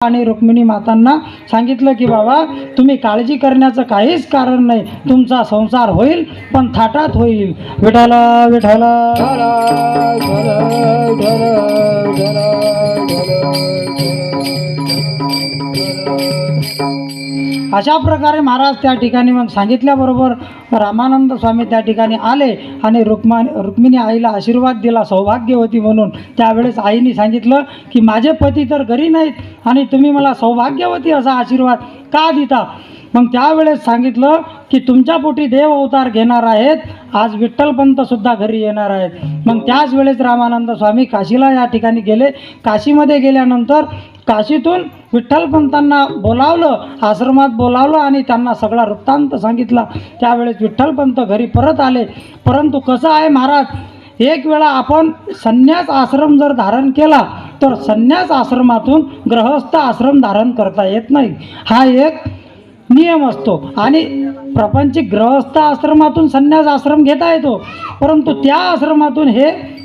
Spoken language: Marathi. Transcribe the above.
आणि रुक्मिणी मातांना सांगितलं की बाबा तुम्ही काळजी करण्याचं काहीच कारण नाही. तुमचा संसार होईल पण थाटात होईल. विठाला विठाला. अशा प्रकारे महाराज त्या ठिकाणी मग सांगितल्याबरोबर रामानंद स्वामी त्या ठिकाणी आले आणि रुक्मा रुक्मिणी आईला आशीर्वाद दिला सौभाग्य होती म्हणून. त्यावेळेस आईने सांगितलं की माझे पती तर घरी नाहीत आणि तुम्ही मला सौभाग्यवती असा आशीर्वाद का देता? मग त्यावेळेस सांगितलं की तुमच्या पोटी देव अवतार घेणार आहेत. आज विठ्ठलपंत सुद्धा घरी येणार आहेत. मग त्याच वेळेस रामानंद स्वामी काशीला या ठिकाणी गेले. काशीमध्ये गेल्यानंतर काशीतून विठ्ठलपंतांना बोलावलं आश्रमात बोलावलं आणि त्यांना सगळा वृत्तांत सांगितला. त्यावेळेस विठ्ठलपंत घरी परत आले. परंतु कसं आहे महाराज एक वेळा आपण संन्यास आश्रम जर धारण केला तर संन्यास आश्रमातून ग्रहस्थ आश्रम धारण करता येत नाही. हा एक नियम असतो. आणि प्रपंचिक ग्रहस्थ आश्रमातून संन्यास आश्रम घेता येतो. परंतु त्या आश्रमातून हे